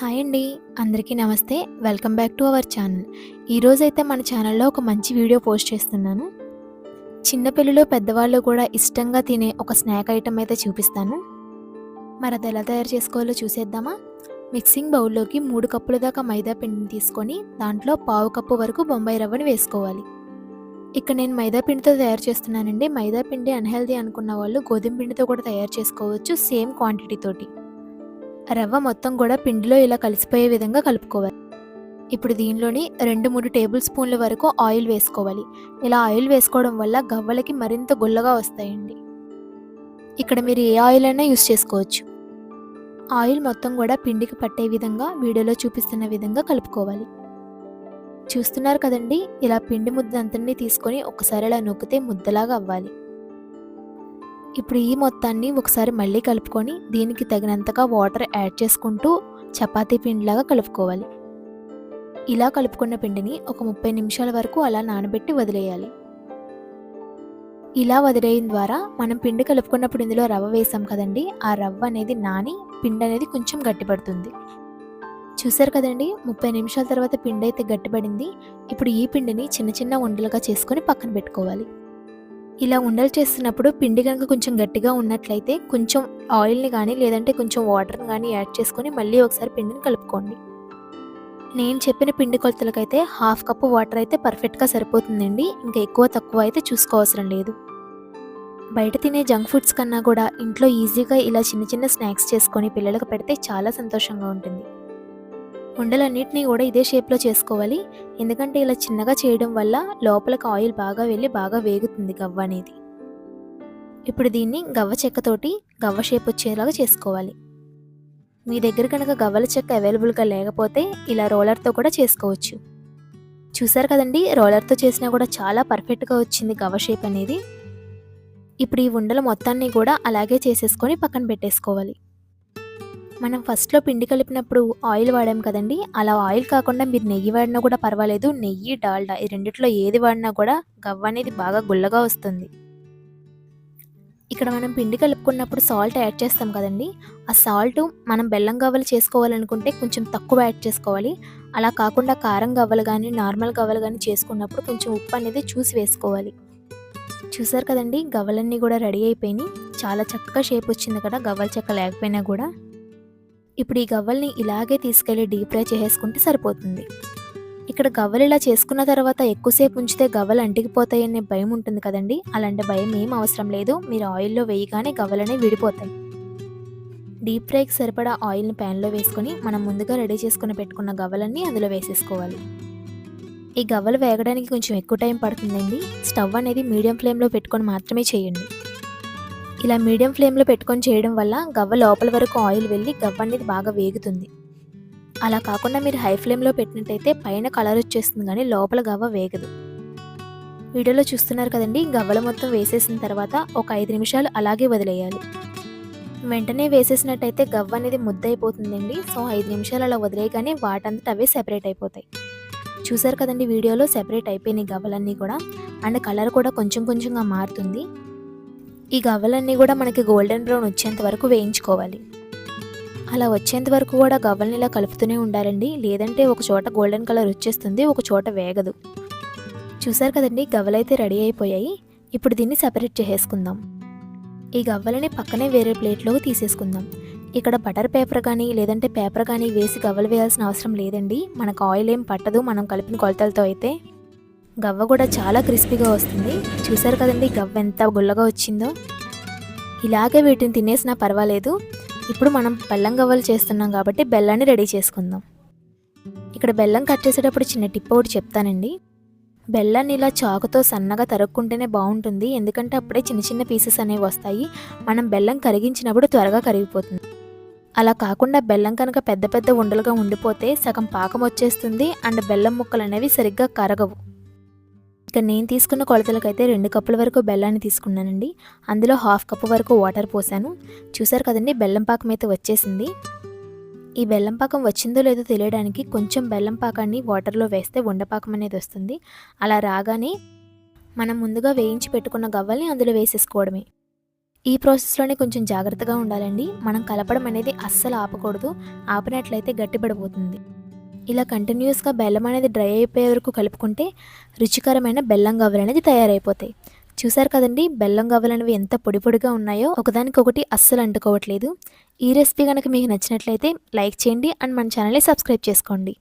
Hi అండి. అందరికీ నమస్తే. Welcome back to our channel. ఈరోజైతే మన ఛానల్లో ఒక మంచి వీడియో పోస్ట్ చేస్తున్నాను. చిన్నపిల్లలు పెద్దవాళ్ళు కూడా ఇష్టంగా తినే ఒక స్నాక్ ఐటెం అయితే చూపిస్తాను. మరి అది ఎలా తయారు చేసుకోవాలో చూసేద్దామా? మిక్సింగ్ బౌల్లోకి మూడు కప్పుల దాకా మైదా పిండిని తీసుకొని దాంట్లో పావు కప్పు వరకు బొంబాయి రవ్వని వేసుకోవాలి. ఇక్కడ నేను మైదా పిండితో తయారు చేస్తున్నానండి. మైదా పిండి అన్హెల్దీ అనుకున్న వాళ్ళు గోధుమ పిండితో కూడా తయారు చేసుకోవచ్చు సేమ్ క్వాంటిటీ తోటి. రవ్వ మొత్తం కూడా పిండిలో ఇలా కలిసిపోయే విధంగా కలుపుకోవాలి. ఇప్పుడు దీనిలోని రెండు మూడు టేబుల్ స్పూన్ల వరకు ఆయిల్ వేసుకోవాలి. ఇలా ఆయిల్ వేసుకోవడం వల్ల గవ్వలకి మరింత గుల్లగా వస్తాయండి. ఇక్కడ మీరు ఏ ఆయిల్ అయినా యూస్ చేసుకోవచ్చు. ఆయిల్ మొత్తం కూడా పిండికి పట్టే విధంగా వీడియోలో చూపిస్తున్న విధంగా కలుపుకోవాలి. చూస్తున్నారు కదండి ఇలా పిండి ముద్ద అంతని తీసుకొని ఒకసారి ఇలా నొక్కితే ముద్దలాగా అవ్వాలి. ఇప్పుడు ఈ మొత్తాన్ని ఒకసారి మళ్ళీ కలుపుకొని దీనికి తగినంతగా వాటర్ యాడ్ చేసుకుంటూ చపాతీ పిండిలాగా కలుపుకోవాలి. ఇలా కలుపుకున్న పిండిని ఒక ముప్పై నిమిషాల వరకు అలా నానబెట్టి వదిలేయాలి. ఇలా వదిలేయడం ద్వారా మనం పిండి కలుపుకున్నప్పుడు ఇందులో రవ్వ వేసాం కదండి ఆ రవ్వ అనేది నాని పిండి అనేది కొంచెం గట్టిపడుతుంది. చూసారు కదండి ముప్పై నిమిషాల తర్వాత పిండి అయితే గట్టిపడింది. ఇప్పుడు ఈ పిండిని చిన్న చిన్న ఉండలుగా చేసుకొని పక్కన పెట్టుకోవాలి. ఇలా ఉండలు చేస్తున్నప్పుడు పిండి కనుక కొంచెం గట్టిగా ఉన్నట్లయితే కొంచెం ఆయిల్ని కానీ లేదంటే కొంచెం వాటర్ని కానీ యాడ్ చేసుకొని మళ్ళీ ఒకసారి పిండిని కలుపుకోండి. నేను చెప్పిన పిండి కొలతలకైతే హాఫ్ కప్పు వాటర్ అయితే పర్ఫెక్ట్గా సరిపోతుందండి. ఇంకా ఎక్కువ తక్కువ అయితే చూసుకోవసరం లేదు. బయట తినే జంక్ ఫుడ్స్ కన్నా కూడా ఇంట్లో ఈజీగా ఇలా చిన్న చిన్న స్నాక్స్ చేసుకొని పిల్లలకు పెడితే చాలా సంతోషంగా ఉంటుంది. ఉండలన్నింటినీ కూడా ఇదే షేప్లో చేసుకోవాలి. ఎందుకంటే ఇలా చిన్నగా చేయడం వల్ల లోపలికి ఆయిల్ బాగా వెళ్ళి బాగా వేగుతుంది గవ్వ అనేది. ఇప్పుడు దీన్ని గవ్వ చెక్కతోటి గవ్వ షేప్ వచ్చేలాగా చేసుకోవాలి. మీ దగ్గర కనుక గవ్వల చెక్క అవైలబుల్గా లేకపోతే ఇలా రోలర్తో కూడా చేసుకోవచ్చు. చూసారు కదండి రోలర్తో చేసినా కూడా చాలా పర్ఫెక్ట్గా వచ్చింది గవ్వ షేప్ అనేది. ఇప్పుడు ఈ ఉండల మొత్తాన్ని కూడా అలాగే చేసేసుకొని పక్కన పెట్టేసుకోవాలి. మనం ఫస్ట్లో పిండి కలిపినప్పుడు ఆయిల్ వాడాం కదండి. అలా ఆయిల్ కాకుండా మీరు నెయ్యి వాడినా కూడా పర్వాలేదు. నెయ్యి డాల్డా ఈ రెండిట్లో ఏది వాడినా కూడా గవ్వ అనేది బాగా గుల్లగా వస్తుంది. ఇక్కడ మనం పిండి కలుపుకున్నప్పుడు సాల్ట్ యాడ్ చేస్తాం కదండి. ఆ సాల్ట్ మనం బెల్లం గవ్వలు చేసుకోవాలనుకుంటే కొంచెం తక్కువ యాడ్ చేసుకోవాలి. అలా కాకుండా కారం గవ్వలు కానీ నార్మల్ గవ్వలు కానీ చేసుకున్నప్పుడు కొంచెం ఉప్పు అనేది చూసి వేసుకోవాలి. చూసారు కదండి గవ్వలన్నీ కూడా రెడీ అయిపోయినాయి. చాలా చక్కగా షేప్ వచ్చింది కదా గవ్వల చెక్క లేకపోయినా కూడా. ఇప్పుడు ఈ గవ్వల్ని ఇలాగే తీసుకెళ్ళి డీప్ ఫ్రై చేసేసుకుంటే సరిపోతుంది. ఇక్కడ గవ్వలు ఇలా చేసుకున్న తర్వాత ఎక్కువసేపు ఉంచితే గవ్వలు అంటికిపోతాయనే భయం ఉంటుంది కదండి? అలాంటి భయం ఏం అవసరం లేదు. మీరు ఆయిల్లో వేయగానే గవ్వలనే విడిపోతాయి. డీప్ ఫ్రైకి సరిపడా ఆయిల్ని ప్యాన్లో వేసుకొని మనం ముందుగా రెడీ చేసుకుని పెట్టుకున్న గవ్వలన్నీ అందులో వేసేసుకోవాలి. ఈ గవ్వలు వేగడానికి కొంచెం ఎక్కువ టైం పడుతుందండి. స్టవ్ అనేది మీడియం ఫ్లేమ్లో పెట్టుకొని మాత్రమే చేయండి. ఇలా మీడియం ఫ్లేమ్లో పెట్టుకొని చేయడం వల్ల గవ్వ లోపల వరకు ఆయిల్ వెళ్ళి గవ్వ అనేది బాగా వేగుతుంది. అలా కాకుండా మీరు హై ఫ్లేమ్లో పెట్టినట్టయితే పైన కలర్ వచ్చేస్తుంది కానీ లోపల గవ్వ వేగదు. వీడియోలో చూస్తున్నారు కదండి గవ్వలు మొత్తం వేసేసిన తర్వాత ఒక ఐదు నిమిషాలు అలాగే వదిలేయాలి. వెంటనే వేసేసినట్టయితే గవ్వ అనేది ముద్ద అయిపోతుందండి. సో ఐదు నిమిషాలు అలా వదిలేయగానే వాటంతట అవే సెపరేట్ అయిపోతాయి. చూసారు కదండి వీడియోలో సెపరేట్ అయిపోయినాయి గవ్వలన్నీ కూడా. అండ్ కలర్ కూడా కొంచెం కొంచెంగా మారుతుంది. ఈ గవ్వలన్నీ కూడా మనకి గోల్డెన్ బ్రౌన్ వచ్చేంత వరకు వేయించుకోవాలి. అలా వచ్చేంత వరకు కూడా గవ్వల్ని ఇలా కలుపుతూనే ఉండాలండి. లేదంటే ఒక చోట గోల్డెన్ కలర్ వచ్చేస్తుంది ఒక చోట వేగదు. చూసారు కదండి గవ్వలైతే రెడీ అయిపోయాయి. ఇప్పుడు దీన్ని సపరేట్ చేసేసుకుందాం. ఈ గవ్వలని పక్కనే వేరే ప్లేట్లోకి తీసేసుకుందాం. ఇక్కడ బటర్ పేపర్ కానీ లేదంటే పేపర్ కానీ వేసి గవ్వలు వేయాల్సిన అవసరం లేదండి. మనకు ఆయిల్ ఏం పట్టదు మనం కలిపిన కొలతలతో అయితే. గవ్వ కూడా చాలా క్రిస్పీగా వస్తుంది. చూసారు కదండి గవ్వ ఎంత గుల్లగా వచ్చిందో. ఇలాగే వీటిని తినేసినా పర్వాలేదు. ఇప్పుడు మనం బెల్లం గవ్వలు చేస్తున్నాం కాబట్టి బెల్లాన్ని రెడీ చేసుకుందాం. ఇక్కడ బెల్లం కట్ చేసేటప్పుడు చిన్న టిప్ ఒకటి చెప్తానండి. బెల్లాన్ని ఇలా చాకుతో సన్నగా తరుక్కుంటేనే బాగుంటుంది. ఎందుకంటే అప్పుడే చిన్న చిన్న పీసెస్ అనేవి వస్తాయి. మనం బెల్లం కరిగించినప్పుడు త్వరగా కరిగిపోతుంది. అలా కాకుండా బెల్లం కనుక పెద్ద పెద్ద ఉండలుగా ఉండిపోతే సగం పాకం వచ్చేస్తుంది. అండ్ బెల్లం ముక్కలు అనేవి సరిగ్గా కరగవు. ఇక నేను తీసుకున్న కొలతలకైతే రెండు కప్పుల వరకు బెల్లాన్ని తీసుకున్నానండి. అందులో హాఫ్ కప్పు వరకు వాటర్ పోసాను. చూసారు కదండి బెల్లం పాకం అయితే వచ్చేసింది. ఈ బెల్లం పాకం వచ్చిందో లేదో తెలియడానికి కొంచెం బెల్లం పాకాన్ని వాటర్లో వేస్తే ఉండపాకం అనేది వస్తుంది. అలా రాగానే మనం ముందుగా వేయించి పెట్టుకున్న గవ్వల్ని అందులో వేసేసుకోవడమే. ఈ ప్రాసెస్లోనే కొంచెం జాగ్రత్తగా ఉండాలండి. మనం కలపడం అనేది అస్సలు ఆపకూడదు. ఆపినట్లయితే గట్టిపడిపోతుంది. ఇలా కంటిన్యూస్గా బెల్లం అనేది డ్రై అయిపోయే వరకు కలుపుకుంటే రుచికరమైన బెల్లం గవ్వలు అనేది తయారైపోతాయి. చూసారు కదండి బెల్లం గవ్వలు అనేవి ఎంత పొడి పొడిగా ఉన్నాయో ఒకదానికొకటి అస్సలు అంటుకోవట్లేదు. ఈ రెసిపీ కనుక మీకు నచ్చినట్లయితే లైక్ చేయండి అండ్ మన ఛానల్ని సబ్స్క్రైబ్ చేసుకోండి.